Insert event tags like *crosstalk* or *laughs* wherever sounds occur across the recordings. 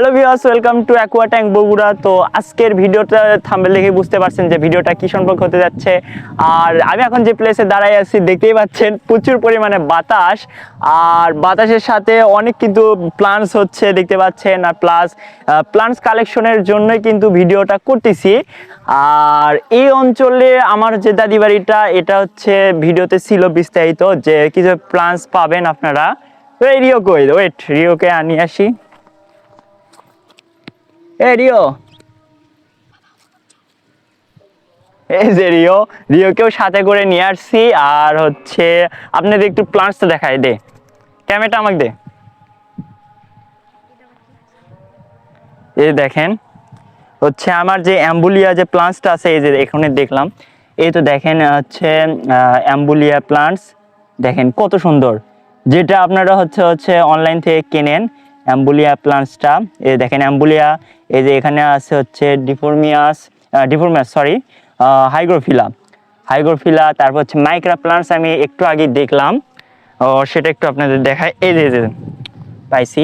Hello viewers welcome to aqua tank Bogura তো আজকের ভিডিওটা থাম্বেল দেখে বুঝতে পারছেন যে ভিডিওটা কি সম্পর্কে হতে যাচ্ছে। আর আমি এখন যে প্লেসে দাঁড়াই আছি, দেখতেই পাচ্ছেন প্রচুর পরিমাণে বাতাস। আর বাতাসের সাথে অনেক কিন্তু প্লান্টস হচ্ছে, দেখতে পাচ্ছেন। আর প্লাস প্লান্টস কালেকশনের জন্যই কিন্তু ভিডিওটা করতেছি। আর এই অঞ্চলে আমার যে দাদি বাড়িটা এটা হচ্ছে ভিডিওতে ছিল বিস্তারিত যে কিছু প্লান্টস পাবেন আপনারা। রিও কই ওয়েট রিওকে আনিয়ে আসি। এ রিও এই যে রিও রিওকেও সাথে করে নিয়ে আসছি আর হচ্ছে আপনাদের একটু প্লান্টসটা দেখাই, দে। ক্যামেরাটা আমাকে দে। এই দেখেন, হচ্ছে আমার যে অ্যাম্বুলিয়া যে প্লান্টসটা আছে, এই যে এখানে দেখলাম, এই তো দেখেন, হচ্ছে অ্যাম্বুলিয়া প্লান্টস দেখেন কত সুন্দর। যেটা আপনারা হচ্ছে হচ্ছে অনলাইন থেকে কেনেন অ্যাম্বুলিয়া প্লান্টসটা, এই দেখেন অ্যাম্বুলিয়া, এই যে এখানে আছে হচ্ছে difformis difformis sorry Hygrophila. Hygrophila, তারপর হচ্ছে মাইক্রা প্লান্টস আমি একটু আগে দেখলাম। ও, সেটা একটু আপনাদের দেখায় এই যে পাইছি।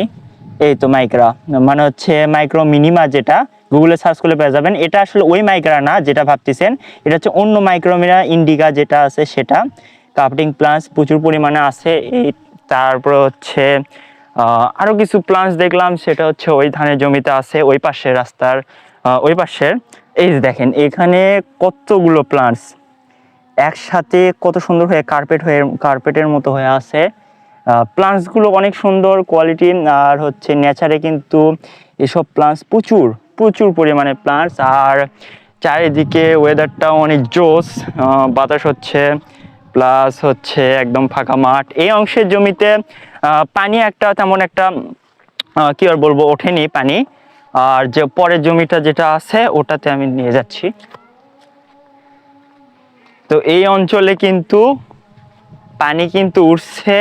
এই তো মাইক্রা। মানে হচ্ছে মাইক্রো মিনিমা যেটা গুগলে সার্চ করলে পেয়ে যাবেন। এটা আসলে ওই মাইক্রা না যেটা ভাবতেছেন। এটা হচ্ছে অন্য মাইক্রোমিনা ইন্ডিকা যেটা আছে সেটা। কাপটিং প্লান্টস প্রচুর পরিমাণে আছে। এই, তারপর হচ্ছে আহ, আরও কিছু প্লান্টস দেখলাম সেটা হচ্ছে ওই ধানের জমিতে আছে ওই পাশের রাস্তার ওই পাশের। এই যে দেখেন এখানে কতগুলো প্লান্টস একসাথে কত সুন্দর হয়ে কার্পেট হয়ে কার্পেটের মতো হয়ে আছে। প্লান্টসগুলো অনেক সুন্দর কোয়ালিটি আর হচ্ছে নেচারে কিন্তু এসব প্লান্টস প্রচুর প্রচুর পরিমাণে প্লান্টস আর চারিদিকে ওয়েদারটা অনেক জোস বাতাস হচ্ছে। প্লাস হচ্ছে একদম ফাঁকা মাঠ। এই অংশের জমিতে পানি একটা তেমন একটা কি আর বলব, ওঠেনি পানি। আর যে পরের জমিটা যেটা আছে, ওটাতে আমি নিয়ে যাচ্ছি। তো এই অঞ্চলে কিন্তু পানি কিন্তু উঠছে,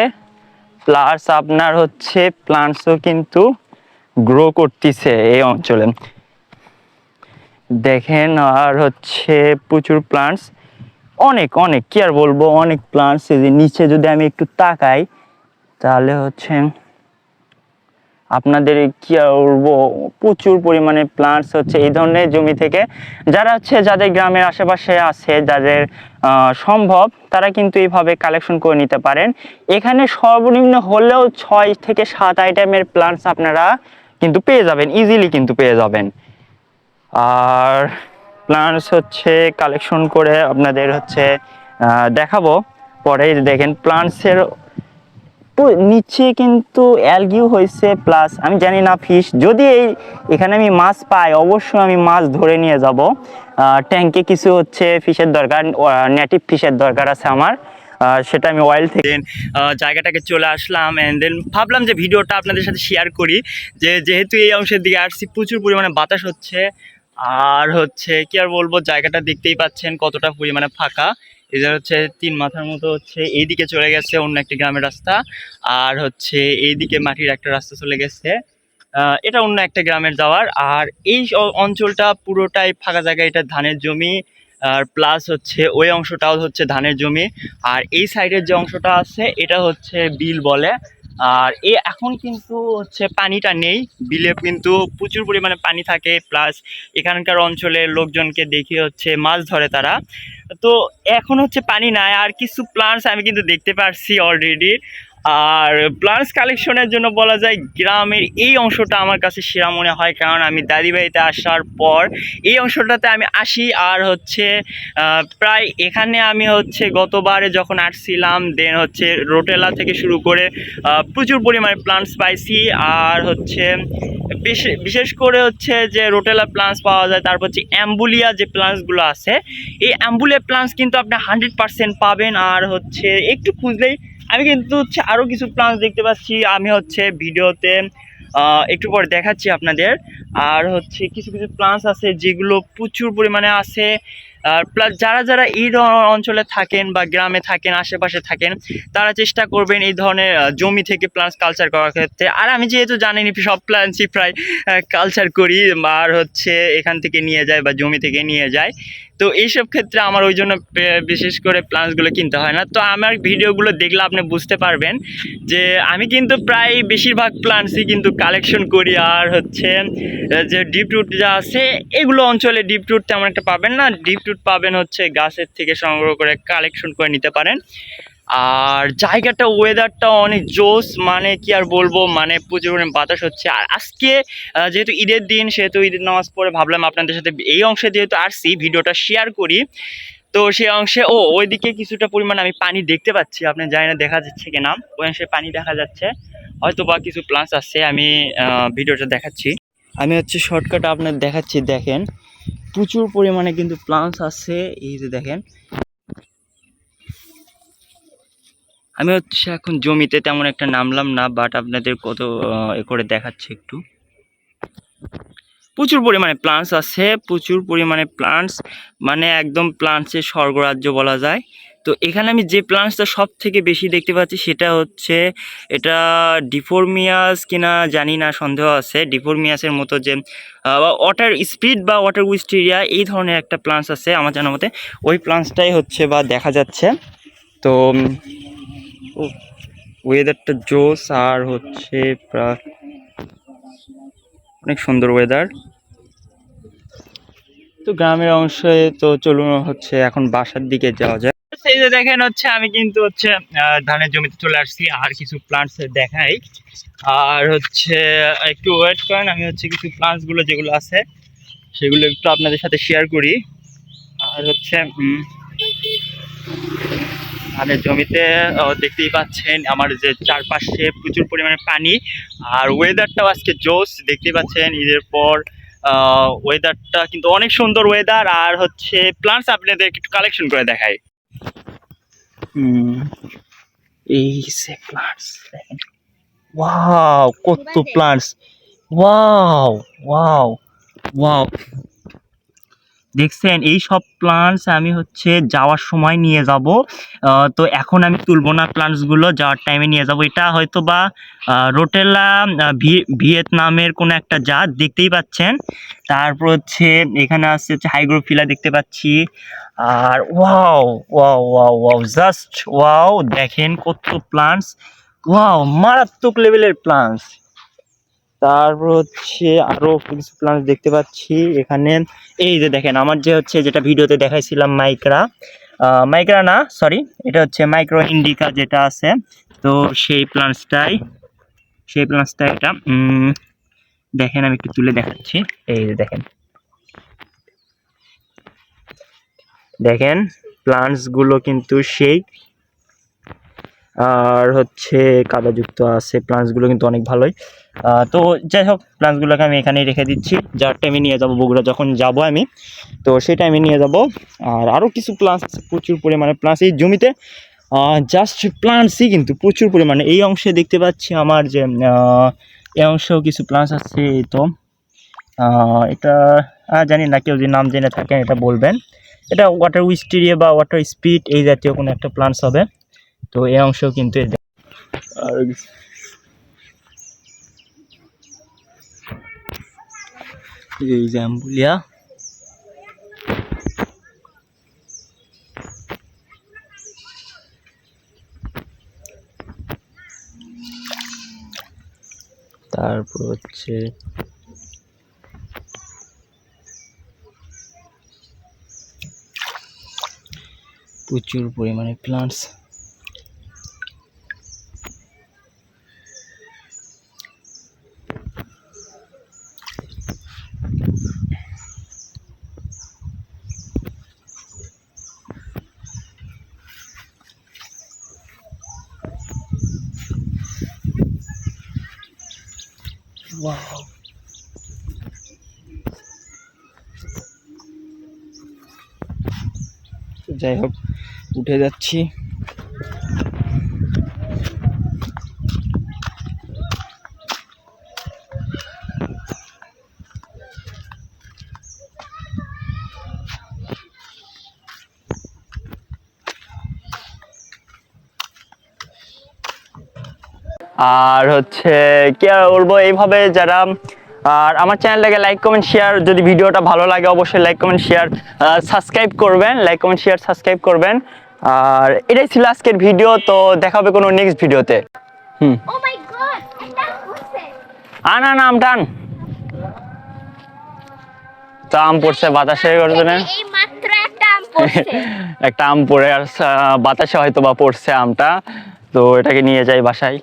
প্লাস আপনার হচ্ছে প্লান্টসও কিন্তু গ্রো করতেছে এই অঞ্চলে। দেখেন, আর হচ্ছে প্রচুর প্লান্টস অনেক অনেক। কি আর বলব? অনেক প্লান্টস এই যে নিচে যদি আমি একটু তাকাই, তাহলে হচ্ছে আপনাদের কি আর বলব? প্রচুর পরিমাণে প্লান্টস হচ্ছে এই ধরনের জমি থেকে। যারা হচ্ছে যাদের গ্রামের আশেপাশে আছে, যাদের সম্ভব, তারা কিন্তু এইভাবে কালেকশন করে নিতে পারেন। এখানে সর্বনিম্ন হলেও ছয় থেকে সাত আইটেমের প্লান্টস আপনারা কিন্তু পেয়ে যাবেন ইজিলি কিন্তু পেয়ে যাবেন। আর প্লান্টস হচ্ছে কালেকশন করে আপনাদের হচ্ছে দেখাবো। পরে দেখেন প্লান্টসের নিচে কিন্তু অ্যালগিও হয়েছে প্লাস আমি জানি না ফিশ যদি এই এখানে আমি মাছ পাই, অবশ্যই আমি মাছ ধরে নিয়ে যাব। ট্যাঙ্কে কিছু হচ্ছে ফিশের দরকার নেটিভ ফিশের দরকার আছে আমার। সেটা আমি অয়েল থেকে জায়গাটাকে চলে আসলাম অ্যান্ড দেন ভাবলাম যে ভিডিওটা আপনাদের সাথে শেয়ার করি। যে যেহেতু এই অংশের দিকে আসছি, প্রচুর পরিমাণে বাতাস হচ্ছে আর হচ্ছে কি আর বলব, জায়গাটা দেখতেই পাচ্ছেন কতটা পরিমাণে ফাঁকা। এদের হচ্ছে তিন মাথার মতো হচ্ছে এইদিকে চলে গেছে অন্য একটি গ্রামের রাস্তা, আর হচ্ছে এইদিকে মাটির একটা রাস্তা চলে গেছে। এটা অন্য একটা গ্রামের যাওয়ার, আর এই অঞ্চলটা পুরোটাই ফাঁকা জায়গা, এটা ধানের জমি, আর প্লাস হচ্ছে ওই অংশটাও হচ্ছে ধানের জমি। আর এই সাইডের যে অংশটা আছে, এটা হচ্ছে বিল বলে। আর এ এখন কিন্তু হচ্ছে পানিটা নেই। বিলে কিন্তু প্রচুর পরিমাণে পানি থাকে প্লাস এখানকার অঞ্চলের লোকজনকে দেখে হচ্ছে মাছ ধরে তারা। তো এখন হচ্ছে পানি নাই, আর কিছু প্লান্টস আমি কিন্তু দেখতে পারছি অলরেডি আর প্লান্টস কালেকশনের জন্য বলা যায় গ্রামের এই অংশটা আমার কাছে সেরা মনে হয়, কারণ আমি দাদিবাড়িতে আসার পর এই অংশটাতে আমি আসি। আর হচ্ছে প্রায় এখানে আমি হচ্ছে গতবারে যখন আসছিলাম দেন হচ্ছে রোটেলা থেকে শুরু করে প্রচুর পরিমাণে প্লান্টস পাইছি। আর হচ্ছে বিশেষ করে হচ্ছে যে রোটেলা প্লান্টস পাওয়া যায়, তারপর হচ্ছে অ্যাম্বুলিয়া যে প্লান্টসগুলো আছে, এই অ্যাম্বুলিয়া প্লান্টস কিন্তু আপনি হান্ড্রেড পাবেন। আর হচ্ছে, একটু খুঁজলেই আমি কিন্তু হচ্ছে আরও কিছু প্লান্টস দেখতে পাচ্ছি। আমি হচ্ছে ভিডিওতে একটু পরে দেখাচ্ছি আপনাদের। আর হচ্ছে কিছু কিছু প্লান্টস আছে যেগুলো প্রচুর পরিমাণে আছে। আর প্লাস যারা যারা এই ধরনের অঞ্চলে থাকেন বা গ্রামে থাকেন, আশেপাশে থাকেন, তারা চেষ্টা করবেন এই ধরনের জমি থেকে প্লান্টস কালচার করার ক্ষেত্রে। আর আমি যেহেতু জানিনি, সব প্লান্টসই প্রায় কালচার করি আর হচ্ছে এখান থেকে নিয়ে যায় বা জমি থেকে নিয়ে যায়। তো এইসব ক্ষেত্রে আমার ওই জন্য বিশেষ করে প্লান্টসগুলো কিনতে হয় না। তো আমার ভিডিওগুলো দেখলে আপনি বুঝতে পারবেন যে আমি কিন্তু প্রায় বেশিরভাগ প্লান্টসই কিন্তু কালেকশন করি। আর হচ্ছে যে ডিপ রুট যা আছে, এগুলো অঞ্চলে ডিপ রুট তেমন একটা পাবেন না। ডিপ রুট পাবেন হচ্ছে গাছের থেকে সংগ্রহ করে কালেকশন করে নিতে পারেন। আর জায়গাটা ওয়েদারটা অনেক জোস মানে কি আর বলব মানে প্রচুর পরিমাণে বাতাস হচ্ছে। আর আজকে যেহেতু ঈদের দিন, সেহেতু ঈদের নামাজ পড়ে ভাবলাম আপনাদের সাথে এই অংশে যেহেতু আসছি, ভিডিওটা শেয়ার করি। তো সেই অংশে, ও, ওইদিকে কিছুটা পরিমাণ আমি পানি দেখতে পাচ্ছি, আপনি জানি না দেখা যাচ্ছে কিনা। ওই অংশে পানি দেখা যাচ্ছে। হয়তো বা কিছু প্লান্টস আছে, আমি ভিডিওটা দেখাচ্ছি। আমি হচ্ছে শর্টকাট আপনার দেখাচ্ছি, দেখেন। প্রচুর পরিমাণে কিন্তু প্লান্টস আছে, এই যে দেখেন। আমি হচ্ছে এখন জমিতে তেমন একটা নামলাম না বাট আপনাদের কত এ করে দেখাচ্ছে একটু। প্রচুর পরিমাণে প্লান্টস আছে, প্রচুর পরিমাণে প্লান্টস মানে একদম প্লান্টসের স্বর্গরাজ্য বলা যায়। তো এখানে আমি যে প্লান্টসটা সব থেকে বেশি দেখতে পাচ্ছি, সেটা হচ্ছে এটা ডিফোরমিয়াস কিনা জানি না, সন্দেহ আছে। ডিফোরমিয়াসের মতো যে ওয়াটার স্পিড বা ওয়াটার উইস্টেরিয়া এই ধরনের একটা প্লান্টস আছে আমার জানা মতে। ওই প্লান্টসটাই হচ্ছে বা দেখা যাচ্ছে। তো ওয়েদারটা জোস আর হচ্ছে অনেক সুন্দর ওয়েদার তো গ্রামের অংশে তো চলুন হচ্ছে এখন বাসার দিকে যাওয়া যায় এই যে দেখেন হচ্ছে আমি কিন্তু হচ্ছে ধানের জমিতে চলে আসছি, আর কিছু প্লান্টস দেখাই। আর হচ্ছে একটু ওয়েট করেন, আমি হচ্ছে কিছু প্লান্টসগুলো যেগুলো আছে, সেগুলো একটু আপনাদের সাথে শেয়ার করি। আর হচ্ছে ধানের জমিতে আহ, দেখতেই পাচ্ছেন আমার যে চারপাশে প্রচুর পরিমাণে পানি আর ওয়েদারটাও আজকে জোস দেখতেই পাচ্ছেন ঈদের পর ওয়েদারটা কিন্তু অনেক সুন্দর ওয়েদার আর হচ্ছে প্লান্টস আপনাদের একটু কালেকশন করে দেখাই। এই সে প্লান্টস ওয়াও কত প্লান্টস ওয়াও ওয়াও ওয়াও দেখছেন, এই সব প্লান্টস আমি হচ্ছে যাওয়ার সময় নিয়ে যাব। তো এখন আমি তুলবো না প্লান্টসগুলো যাওয়ার টাইমে নিয়ে যাব। এটা হয়তো বা রোটেলা ভিয়েতনামের কোনো একটা জাত, দেখতেই পাচ্ছেন। তারপর হচ্ছে, এখানে আসছে হচ্ছে হাইগ্রোফিলা দেখতে পাচ্ছি। আর wow wow wow wow just wow, দেখেন কত প্লান্টস ওয়াও, মারাত্মক লেভেলের প্লান্টস তারপর হচ্ছে আরও কিছু প্লান্ট দেখতে পাচ্ছি। এখানে এই যে দেখেন, আমার যে হচ্ছে যেটা ভিডিওতে দেখাইছিলাম মাইক্রা মাইক্রা না সরি এটা হচ্ছে মাইক্রো ইন্ডিকা যেটা আছে। তো সেই প্লান্টসটাই সেই প্লান্টসটা এটা দেখেন আমি একটু তুলে দেখাচ্ছি। এই যে দেখেন। দেখেন প্লান্টসগুলো কিন্তু সেই আর হচ্ছে কাদাযুক্ত আছে প্লান্টসগুলো কিন্তু অনেক ভালোই। তো যাই হোক প্লান্টসগুলোকে আমি এখানেই রেখে দিচ্ছি। যার টাইমে নিয়ে যাব বগুড়া, যখন যাব আমি। তো সেই টাইমে নিয়ে যাব। আর আরও কিছু প্লান্টস প্রচুর পরিমাণে প্লান্টস এই জমিতে জাস্ট প্লান্টসই কিন্তু প্রচুর পরিমাণে। এই অংশে দেখতে পাচ্ছি আমার যে এই অংশেও কিছু প্লান্টস আছে তো। এটা জানি না, কেউ যদি নাম জেনে থাকেন, এটা বলবেন। এটা ওয়াটার উইস্টেরিয়া বা ওয়াটার স্পিড এই জাতীয় কোনো একটা প্লান্টস হবে। তো এই অংশ কিন্তু আর তারপর হচ্ছে প্রচুর পরিমাণে প্লান্টস যাই হোক উঠে যাচ্ছি। আর হচ্ছে কি আর বলব এইভাবে যারা আর আমার চ্যানেলটাকে লাইক কমেন্ট শেয়ার যদি ভিডিওটা ভালো লাগে অবশ্যই লাইক কমেন্ট শেয়ার সাবস্ক্রাইব করবেন লাইক কমেন্ট শেয়ার সাবস্ক্রাইব করবেন। আর এটাই ছিল আজকের ভিডিও তো দেখা হবে কোনো নেক্সট ভিডিওতে হুম। গড একটা আন আন আম টান। তো আম পড়ছে বাতাসে করছে না? এই মাত্র একটা আম পড়ছে। *laughs* একটা আম পড়ে আর বাতাসে হয়তো বা পড়ছে আমটা। তো এটাকে নিয়ে যাই বাসায়।